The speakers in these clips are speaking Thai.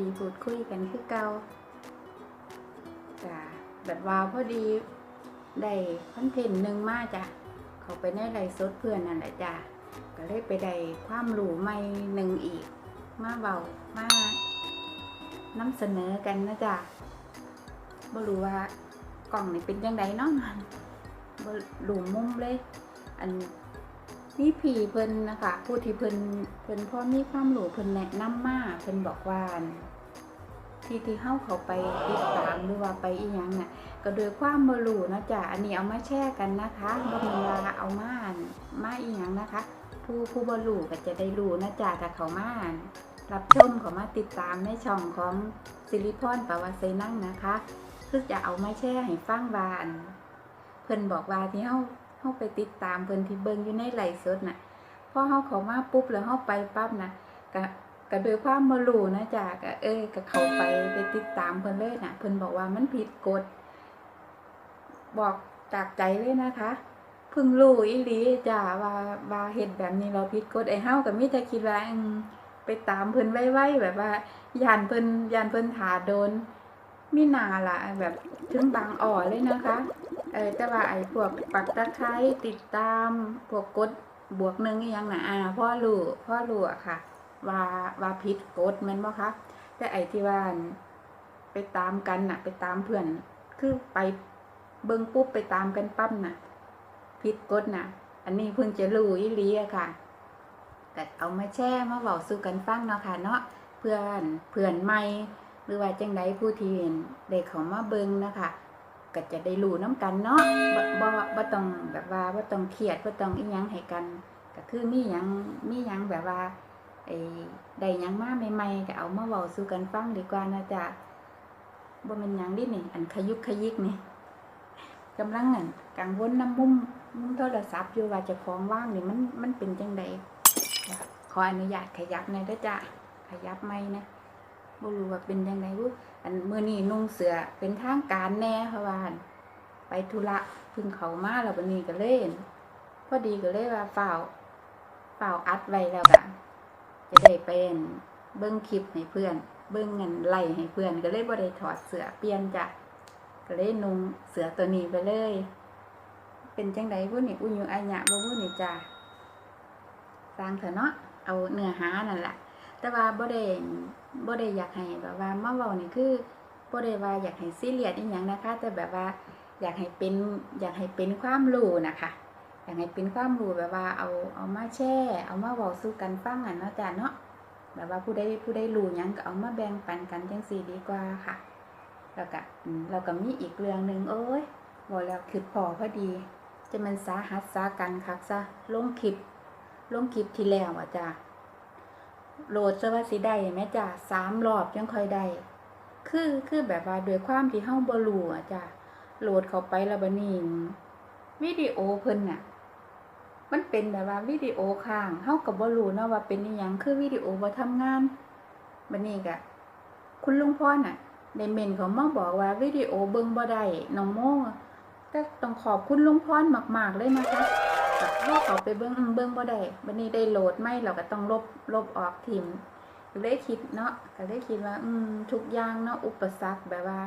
ดีพูดคุยกันคือเก่าจ้าแบบว่าพอดีได้คอนเทนต์หนึ่งมาจ้ะเขาไปในไลฟ์สดเพื่อนนั่นแหละจ้ะก็เลยไปได้ความรู้ใหม่หนึ่งอีก มาเบามานำเสนอกันนะจ๊ะบ่รู้ว่ากล่องนี่เป็นยังไงเนาะบ่รู้มุมเลย อันนี่ผีเพิ่นนะคะผู้ที่เพิ่นเพิ่นพ่อมีความรู้เพิ่นแนะนำมาเพิ่นบอกว่า อันที่ที่เฮาเขาไปติดตามหรือว่าไปอีหยังน่ะก็โดยความบ่รู้นะจ๊ะอันนี้เอามาแชร์กันนะคะบ่แม่ว่าเอามานมาอีหยังนะคะ ผู้ผู้บรูก็จะได้รู้นะจ๊ะถ้าเขามานรับชมเขามาติดตามในช่องของสิริพรปาวาเซนั่งนะคะคือจะเอามาแชร์ให้ฟังว่าน เพิ่นบอกว่าที่เฮาเฮาไปติดตามเพิ่นที่เบิงอยู่ในไลฟ์สดน่ะพอเฮาเขามาปุ๊บแล้วเฮาไปปั๊บน่ะก็ ก็โดยความบ่รู้นะจ๊ะก็เอ้ยก็เข้าไปไปติดตามเพิ่นเลยน่ะเพิ่นบอกว่ามันผิดกฎบอกจากใจเลยนะคะเพิ่งรู้อีหลีจ้ะว่าว่าเฮ็ดแบบนี้เราผิดกฎไอ้เฮาก็มีแต่คิดว่าไปตามเพิ่นไว้ๆแบบว่ายานเพิ่นยานเพิ่นถาโดนมีหนาล่ะแบบถึงบางอ่อเลยนะคะเออแต่ว่าไอ้พวกปักตะไคร้ติดตามพวกกดบวกหนึ่งอหยังนะอ่าพ่อรู้พ่อรู้อะค่ะ ว่าว่าผิดกฎแมันบ่คะแต่ไอ้ที่ว่านไปตามกันน่ะ ไปตามเพื่อน คือไปเบิ่งปุ๊บไปตามกันปั๊บน่ะผิดกฎน่ะ อันนี้เพิ่งจะรู้อีหลีอะค่ะแต่เอามาแช่มาเว้าสู่กันฟังเนาะค่ะ เนาะเพื่อนเพื่อนใหม่หรือว่าจังใดผู้ที่ได้เขามาเบิ่งนะคะก็จะได้รู้น้ำกันเนาะบ่บ่บ่ต้องแบบว่าบ่ต้องเครียดบ่ต้องอีหยังให้กัน ก็คือมีหยังมีหยังแบบว่า ไอ้ได้ยังมาใหม่ๆก็เอามาเว้าสู่กันฟังดีกว่านะจ๊ะบ่แม่นยังดินี่ อันขยุกขยิกนี่กำลังนั่นกังวลน้ำมุมมุมโทรศัพท์อยู่ว่าจะของว่างนี่มันมันเป็นจังใดขออนุญาตขยับหน่อยด้จ้ะขยับไม่นะบ่รู้ว่าเป็นจังไดบุอันมือนี้นุ่งเสือเป็นทางการแน่เพราะว่าอั่นไปธุระพึ่งเขามาแล้ววันนี้ก็เล่นพอดีก็เลยว่าเฝ่าวฝ่าอัดไว้แล้วก็ จะได้เป็นเบิ้งคลิปให้เพื่อน เบิ้งเงินไล่ให้เพื่อน ก็เลยบ่ได้ถอดเสือเปลี่ยนจ้ะก็เลยนุ่งเสือตัวนี้ไปเลย เป็นจังไดผู้นี่อุ่นอยู่อาญะบ่ผู้นี่จ้ะสร้างเถอะเนาะเอาเนื้อหานั่นแหละแต่ว่าบ่ได้บ่ได้อยากให้แบบว่ามาเว้านี่คือบ่ได้ว่าอยากให้ซีเรียสอีหยังนะคะ แต่แบบว่าอยากให้เป็นอยากให้เป็นความรู้นะคะากให้เป็นความรู้แบบว่าเอาเอามาแชร์เอามาเว้าสู่กันฟังอะเนาะจ้ะเนาะแบบว่าผู้ใดผู้ใดรู้ยังก็เอามาแบ่งปันกันจังซี่ดีกว่าค่ะ แล้วก็อืมแล้วก็มีอีกเรื่องหนึ่งโอ้ยบ่แล้วคือพอพอดี จะมันสาหัสสากันคักซะลงคลิปลงคลิปที่แล้วอะจ้ะโหลดซะว่าสิได้แม่จ้ะสามรอบยังค่อยได้คือคือแบบว่าโดวยความที่เฮาบ่รู้อะจ้ะโหลดเข้าไปแล้วบัดนี้วิดีโอเพิ่นน่ะ มันเป็นแบบว่าวิดีโอค้างเฮาก็บ่รู้เนาะว่าเป็นอีหยังคือวิดีโอบ่ทำงานบัดนี้ก็คุณลุงพรน่ะได้เมนเขามาบอกว่าวิดีโอเบิ่งบ่ได้น้องโมแต่ต้องขอบคุณลุงพรมาก ๆ เลยนะคะก็เข้าเขาไปเบิ้งเบิ้งบ่ได้บัดนี้ได้โหลดไม่เราก็ต้องลบลบออกทิมก็เลยคิดเนาะก็เลยคิดว่า อืมทุกอย่างเนาะอุปสรรคแบบว่า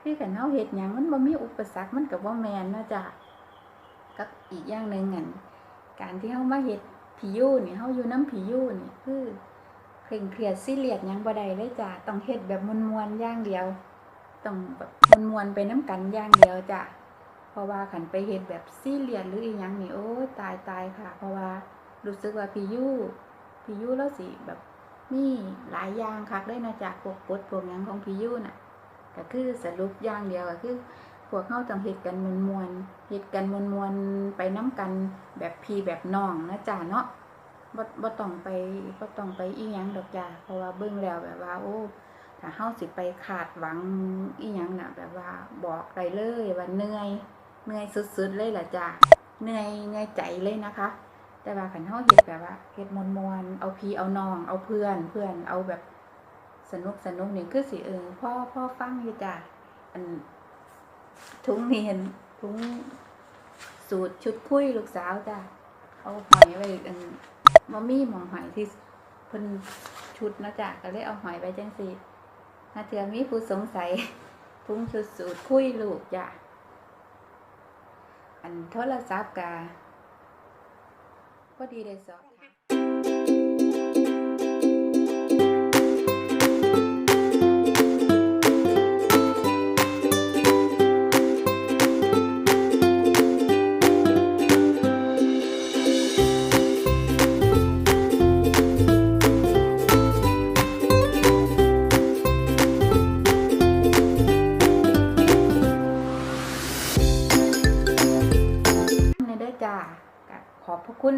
คือกันเฮาเฮ็ดหยังมันบ่มีอุปสรรคมันก็บ่แม่นนะจ้ะกับอีกอย่างหนึ่งอั่น การที่เฮามาเฮ็ดผียูนี่เฮาอยู่น้ำผียูนี่คือเคร่งเครียดซีเรียสยังบ่ได้เลยจ้ะต้องเฮ็ดแบบมวนๆย่างเดียวต้องแบบมวนๆไปน้ำกันย่างเดียวจ้ะเพราะว่าขันไปเห็นแบบซีเรียสหรืออีหยังนี่โอ้ตายตายค่ะ เพราะว่ารู้สึกว่าพี่ยูพี่ยูแล้วสิแบบมีหลายอย่างคักได้นะจากพวกกฎพวกยังของพี่ยูน่ะ ก็คือสรุปอย่างเดียวก็คือ พวกเขาต้องเฮ็ดกันมวนมวนๆเฮ็ดกันมวนมวนๆไปน้ำกันแบบพีแบบน้องนะจ๊ะเนาะบ่บ่ต้องไปบ่ต้องไปอีหยังดอกจ้ะเพราะว่าเบิ่งแล้วแบบว่า โอ้ถ้าเฮาสิไปคาดหวังอีหยังน่ะ แบบว่าบอกได้เลยว่าเหนื่อยเหนื่อยสุดๆเลยล่ะจ้ะเหนื่อยเหนื่อยใจเลยนะคะ แต่ว่าขันเฮาเฮ็ดแบบว่าเฮ็ดมวนๆเอาพีเอาน้อง เอาเพื่อนเพื่อนเอาแบบสนุกสนุกนี่คือสิเออพ่อพ่อฟังอยู่จ้ะอัน ถุงนี่เห็นถุงสูตรชุดคุ้ยลูกสาวจ้ะเอาหอยไว้อันบ่มีหมองหอยที่เพิ่นชุดนะจ้ะก็เลยเอาหอยไว้จังซี่ถ้าเทื่อมีผู้สงสัยพุงชุดสูตรคุ้ยลูกจ้ะอันโทรศัพท์กะพอดีได้สอบถา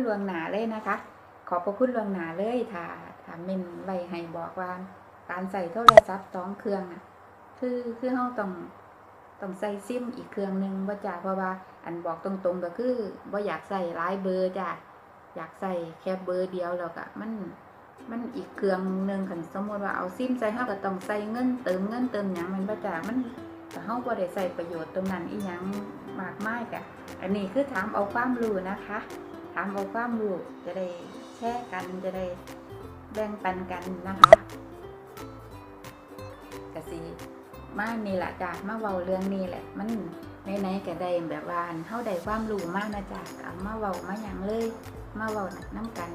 ลวงหนาเลยนะคะ ขอบพระคุณลวงหนาเลยถ้าถ้าเมนไว้ให้บอกว่า การใส่โทรศัพท์สองเครื่องน่ะคือคือเฮาต้องต้องใส่ซิมอีกเครื่องหนึ่งบ่าจ้าเพราะว่า อันบอกตรงๆก็คือบ่าอยากใส่หลายเบอร์จ้าอยากใส่แค่เบอร์เดียวแล้วก็มันมันอีกเครื่องหนึ่งคันสมมุติว่าเอาซิมใส่เฮาก็ต้องใส่เงินเติมเงินเติมหยังมันบ่าจ้ามันก็เฮาบ่ได้ใส่ประโยชน์ตรงนั้นอีหยังมากมายกะอันนี้คือถามเอาความรู้นะคะามเอาความรู้จะได้แชร์กันจะได้แบ่งปันกันนะคะกสิมานี่แหละจ้ะมาเว้าเรื่องนี้แหละ มันไหนๆก็ได้แบบว่านเฮาได้ความรู้มากนะจ๊ะเอามาเว้ามาหยังเลย มาเว้าน้ำกัน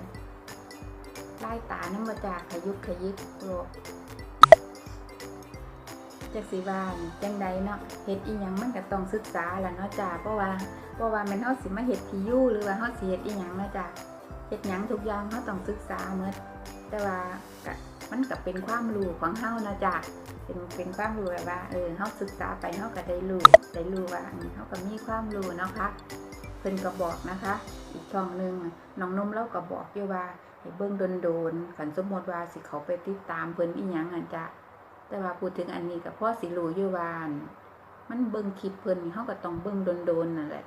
ไล่ตาน้ำมาจากขยุกขยิกโลกจักสิบานจังใดเนาะเฮ็ดอีหยังมันก็ต้องศึกษาล่ะเนาะจ้ะเพราะว่า เพราะว่ามันเฮาสิมาเฮ็ดที่ยู่หรือว่าเฮาสิเฮ็ดอีหยังเนาะจ้ะเฮ็ดหยังทุกอย่างเฮาต้องศึกษาหมดแต่ว่าก็มันก็เป็นความรู้ของเฮานะจ้ะเป็นเป็นความรู้แบบว่าเออเฮาศึกษาไปเฮาก็ได้รู้ได้รู้ว่าเฮาก็มีความรู้เนาะค่ะเพิ่นก็บอกนะคะ อีกช่องหนึงน้องนมเราก็บอกอยู่ว่าให้เบิ่งโดนๆคันสมมติว่าสิเขาไปติดตามเพิ่นอีหยังอะจ้ะแต่ว่าพูดถึงอันนี้ก็พอสิรู้อยู่ว่านมันเบิ่งคลิปเพิ่นนี่เฮาก็ต้องเบิ่งโดนๆนั่นแหละ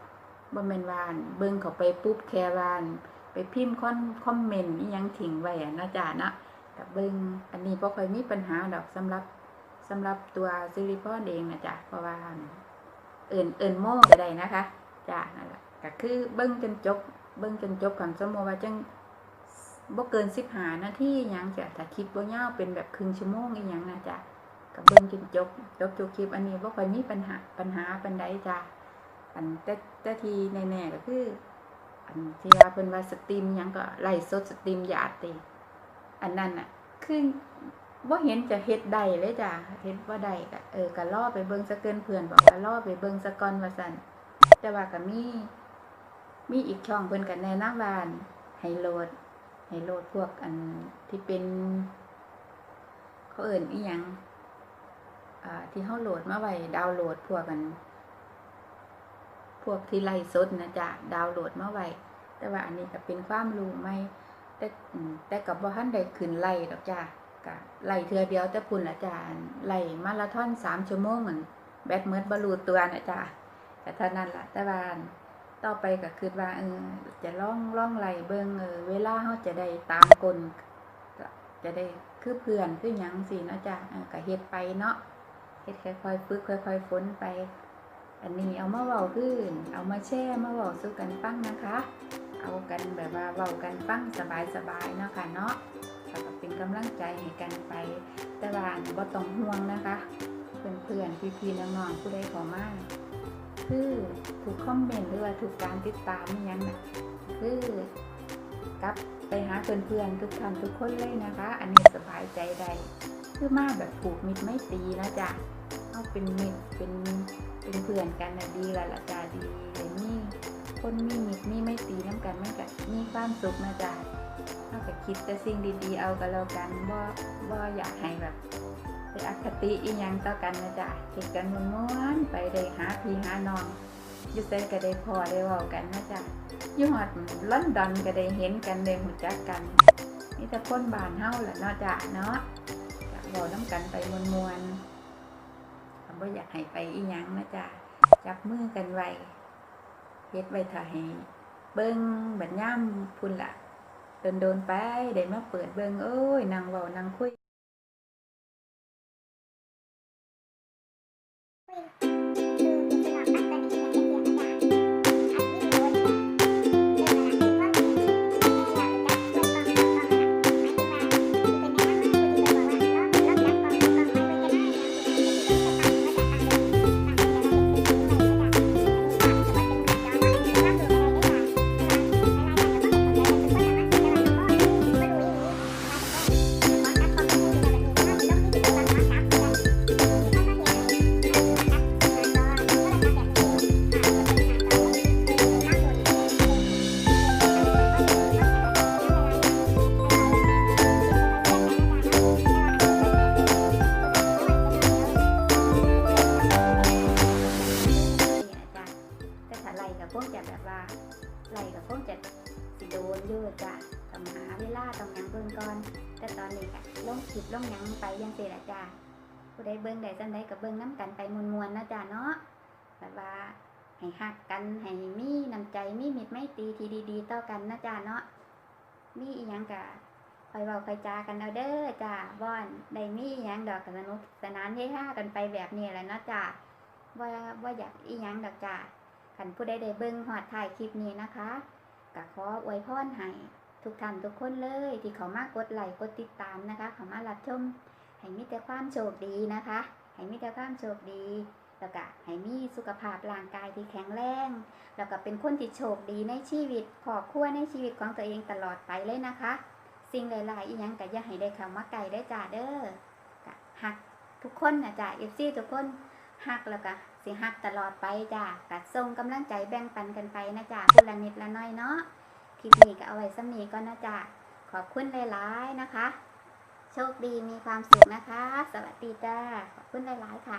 บ่แม่นวานเบิ่งเข้าไปปุ๊บแค่วานไปพิมพ์คอนคอมเมนต์อีหยังทิ้งไว้อะนะจ๊ะนะกับเบิ่งอันนี้บ่ค่อยมีปัญหาดอกสำหรับสำหรับตัวซิริพรเองนะจ๊ะเพราะว่าเอิ้นเอิ้นโม่ก็ได้นะคะจ้ะนั่นแหละก็คือเบิ่งจนจบเบิ่งจนจบกันสมมุติว่าจังบ่เกิน15นาทียังจ้ะถ้าคลิปบ่ยาวเป็นแบบครึ่งชั่วโมงอีหยังนะจ๊ะก็เบิ่งจนจบจบจบคลิปอันนี้บ่ค่อยมีปัญหาปัญหาปานใดจ้ะ อันแต่แต่ทีแน่ๆก็คือ อันที่ว่าเพิ่นว่าสตรีมยังก็ไล่สดสตรีมหยาดติอันนั้นน่ะ คือบ่เห็นจะเฮ็ดได้เลยจ้ะเฮ็ดบ่ได้ก็เออก็รอไปเบิ่งซะเกินเพื่อนบอกว่ารอไปเบิ่งซะก่อนว่าซั่นแต่ว่าก็มีมีอีกช่องเพิ่นก็แนะนำว่าอั่นให้โหลดให้โหลดพวกอันที่เป็น เขาเอิ้นอีหยังอ่าที่เฮาโหลดมาไว้ดาวน์โหลดพวกอัน พวกที่ไล่สดนะจ๊ะดาวน์โหลดมาไว้แต่ว่าอันนี้ก็เป็นความรู้ใหม่แต่แต่กับบ่ทันได้ขึ้นไล่ดอกจ้ะก็ไล่เทือเดียวแต่พุ่นละจ้ะไล่มาราธอน3ชั่วโมงเหมือนแบตเมิดบ่รู้ตัวนะจ้ะก็เท่านั้นล่ะแต่ว่าต่อไปก็คิดว่าเออจะล่องล่องไล่เบิ่งเออเวลาเฮาจะได้ตามกลจะได้คือเพื่อนคือหยังสินาะจ้ะเออก็เฮ็ดไปเนาะเฮ็ดค่อยๆฝึกค่อยๆฝนไป อันนี้เอามาเว้าขึ้น เอามาแช่มาเว้าสู่กันฟังนะคะ เอากันแบบว่าเว้ากันฟังสบายๆเนาะค่ะเนาะก็เป็นกำลังใจให้กันไป แต่ว่าบ่ต้องห่วงนะคะเพื่อนๆพี่ๆน้องๆผู้ใดขอมาคือถูกคอมเมนต์หรือว่าถูกการติดตามยังนะคือกลับไปหาเพื่อนๆทุกท่านทุกคนเลยนะคะ อันนี้สบายใจได้คือมาแบบผูกมิตรไม่ตรีนะจ๊ะ เอาเป็นมิตรเป็นเป็นเพื่อนกันนะดีล้วละจ้าดีเลยนี่คนมีมิตรมีไม่ตีน้ำกันมันก็มีความสุขนะจ้าถ้าก็คิดแต่สิ่งดีๆ เอากันแล้วกันบ่บ่อยากให้แบบไปอคติอีหยังต่อกันนะจ้าเฮ็ดกันม้วนๆไปได้หาพี่หาน้องอยู่ไสก็ได้พอได้เว้ากันนะจ้าอยู่ฮอดลอนดอนก็ได้เห็นกันได้รู้จักกันนี่แต่คนบ้านเฮาแหละเนาะจ้าเนาะก็เว้านํกันไปมวนๆ อยากให้ไปอีหยังนะจ๊ะจับมือกันไว้เฮ็ดไว้ถ่าให้เบิ้งบัดย่ำพุ่นละโดนๆไปได้มาเปิดเบิ้งเอ้ยนางเว้านางคุย ลิปยังไปยังสิละจ้ะผู้ใดเบิ่งได้จังใดก็เบิ่งน้กันไปมวนๆนะจ้ะเนาะแบบว่าให้ฮักกันให้มีน้ำใจมีมิตรไม่ตีทีดีๆต่อกันนะจ้ะเนาะมีอีหยังก็คอยเว้าคอยจากันเอาเด้อจ้ะบอนได้มีอีหยังดอกก็สนุกสนานเฮฮากันไปแบบนี้แหละเนาะจ้ะว่าว่าอยากอีหยังดอกจ้ะคันผู้ใดได้เบิ่งฮอดท้ายคลิปนี้นะคะก็ขออวยพรให้ ทุกท่านทุกคนเลยที่เขามากดไลค์กดติดตามนะคะ เขามารับชมให้มีแต่ความโชคดีนะคะให้มีแต่ความโชคดีแล้วก็ให้มีสุขภาพร่างกายที่แข็งแรงแล้วก็เป็นคนที่โชคดีในชีวิตครอบครัวในชีวิตของตัวเองตลอดไปเลยนะคะ สิ่งหลายๆอีหยังก็อย่าให้ได้คำว่าไกลได้จ้าเด้อก็หักทุกคนนะจ้าเอฟซีทุกคนหักแล้วก็สิหักตลอดไปจ้ากัดส่งกำลังใจแบ่งปันกันไปนะจ้าคนละนิดละน้อยเนาะ คลิปนี้ก็เอาไว้สำนีก็นะจ๊ะขอบคุณหลายๆนะคะ โชคดีมีความสุขนะคะ สวัสดีจ้าขอบคุณหลายๆค่ะ